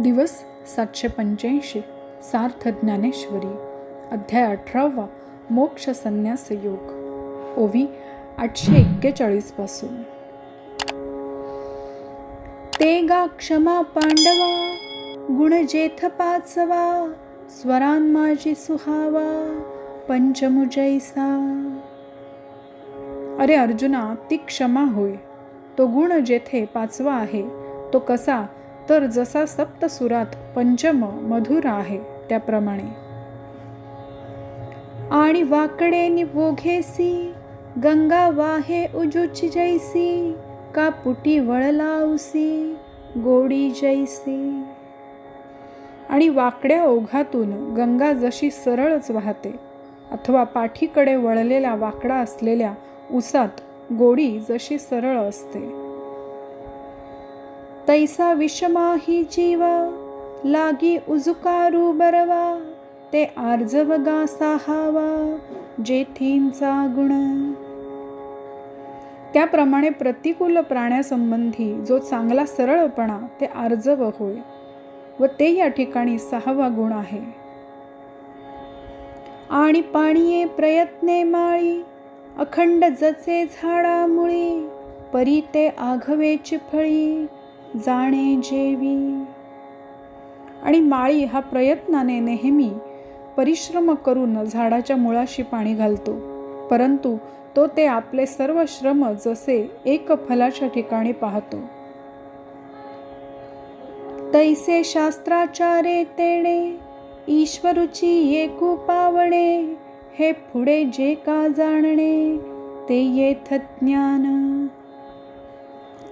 दिवस सातशे पंच्याऐंशी. सार्थ ज्ञानेश्वरी. अध्याय अठरावा. मोक्ष संन्यास योग. ओवी आठशे एक्केचाळीसपासून. ते गा क्षमा पांडवा. गुण जेथ पाचवा. स्वरान माझी सुहावा. पंचमुजैसा अरे अर्जुना ती क्षमा होय. तो गुण जेथे पाचवा आहे तो कसा? तर जसा सप्तसुरात पंचम मधुर आहे त्याप्रमाणे. आणि वाकडे निवोघेसी गंगा वाहे उजुची जैसी का पुटी वळलावसी गोडी जैसी. आणि वाकड्या ओघातून गंगा जशी सरळच वाहते अथवा पाठीकडे वळलेला वाकडा असलेल्या उसात गोडी जशी सरळ असते. तैसा विषमाही जीव लागी उजुकारू बरवा ते आर्जव गा साहावा जेथींचा गुण. त्याप्रमाणे प्रतिकूल प्राण्यासंबंधी जो चांगला सरळपणा ते आर्जव होय व ते या ठिकाणी सहावा गुण आहे. आणि पाणीये प्रयत्ने माळी अखंड जसे झाडामुळी परी ते आघवेची फळी जाणे जेवी. आणि माळी हा प्रयत्नाने नेहमी परिश्रम करून झाडाच्या मुळाशी पाणी घालतो. परंतु तो ते आपले सर्व श्रम जसे एक फलाच्या ठिकाणी पाहतो. तैसे शास्त्राचारे तेणे ईश्वरुची येकू पावणे हे पुढे जे का जाणणे ते येथ ज्ञान.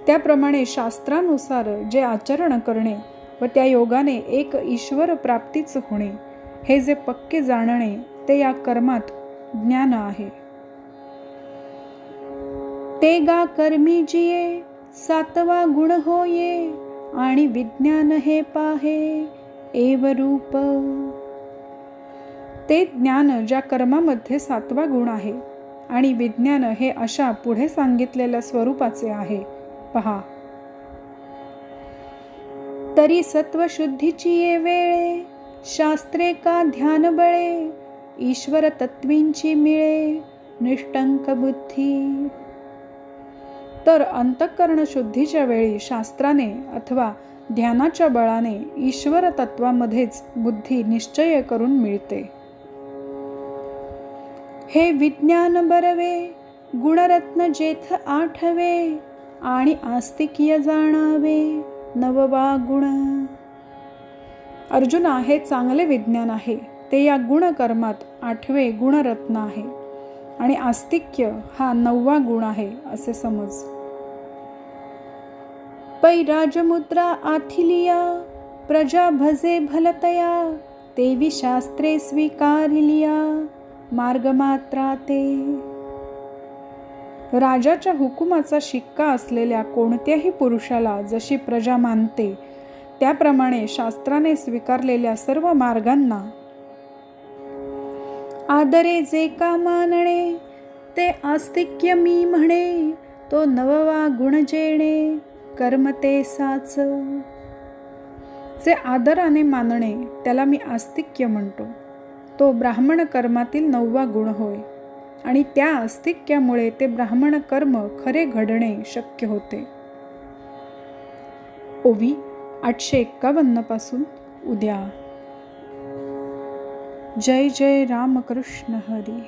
त्याप्रमाणे शास्त्रानुसार जे आचरण करणे व त्या योगाने एक ईश्वर प्राप्तीच होणे हे जे पक्के जाणणे ते या कर्मात ज्ञान आहे. ते गा कर्मी जिये सातवा गुण होये आणि विज्ञान हे पाहे एव रूप. ते ज्ञान ज्या कर्मामध्ये सातवा गुण आहे आणि विज्ञान हे अशा पुढे सांगितलेल्या स्वरूपाचे आहे. पहा. तरी सत्वशुद्धीची ये वेळे शास्त्रे का ध्यान बळे ईश्वर तत्वींची मिळे निष्टंक बुद्धी. तर अंतःकरण शुद्धीच्या वेळी शास्त्राने अथवा ध्यानाच्या बळाने ईश्वर तत्वामध्येच बुद्धी निश्चय करून मिळते. हे विज्ञान बरवे गुणरत्न जेथ आठवे आणि आस्तिक्य जाणावे नववा गुण अर्जुना हे चांगले विज्ञान आहे. ते या गुणकर्मात आठवे गुणरत्न आहे. आणि आस्तिक्य हा नववा गुण आहे असे समज. पै राजमुद्रा आथिलिया प्रजा भजे भलतया देवी शास्त्रे स्वीकारिलिया मार्गमात्रा ते. राजाच्या हुकुमाचा शिक्का असलेल्या कोणत्याही पुरुषाला जशी प्रजा मानते त्याप्रमाणे शास्त्राने स्वीकारलेल्या सर्व मार्गांना आदरे जे का मानणे ते आस्तिक्य मी म्हणे तो नववा गुण जेणे कर्म ते साच. जे आदराने मानणे त्याला मी आस्तिक्य म्हणतो. तो ब्राह्मण कर्मातील नववा गुण होय. आणि त्या अस्तिक्यामुळे ते ब्राह्मण कर्म खरे घडणे शक्य होते. ओवी आठशे एक्कावन्नपासून उद्या. जय जय रामकृष्ण हरी.